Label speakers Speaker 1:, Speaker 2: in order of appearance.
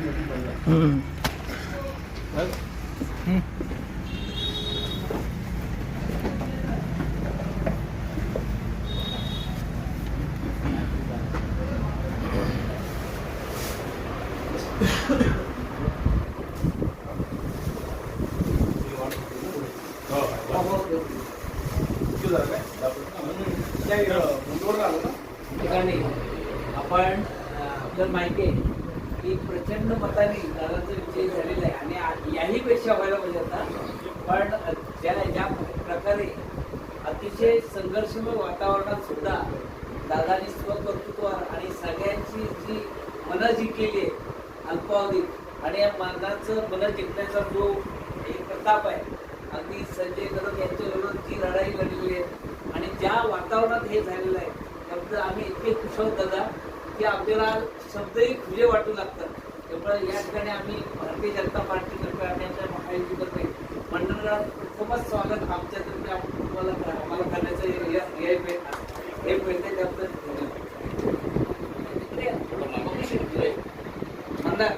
Speaker 1: हम्म.
Speaker 2: ठिकाणी आपण अं, आपल्याला माहिती आहे की प्रचंड मताने दादाचा विजय झालेला आहे. आणि याही पेक्षा व्हायला पाहिजे आता. पण ज्या ज्या प्रकारे अतिशय संघर्षमय वातावरणात सुद्धा दादानी स्वकर्तृत्व आणि सगळ्यांची जी मनं जिंकलेली आहे अल्पावधीत आणि या मनाचं मनं जिंकण्याचा जो एक प्रताप आहे अगदी संजय कदम यांच्याबरोबर जी लढाई लढलेली आहे आणि ज्या वातावरणात हे झालेलं आहे त्याबद्दल आम्ही इतके खुश आहोत दादा. की आपल्याला शब्दही खुले वाटू लागतात. त्यामुळे या ठिकाणी आम्ही भारतीय जनता पार्टीतर्फे आणि आमच्या महायुतीतर्फे मंडळात प्रथमच स्वागत आमच्यातर्फे आपण तुम्हाला आम्हाला करण्याचं हे- हे- हे भेट- त्याबद्दल धन्यवाद. मंदार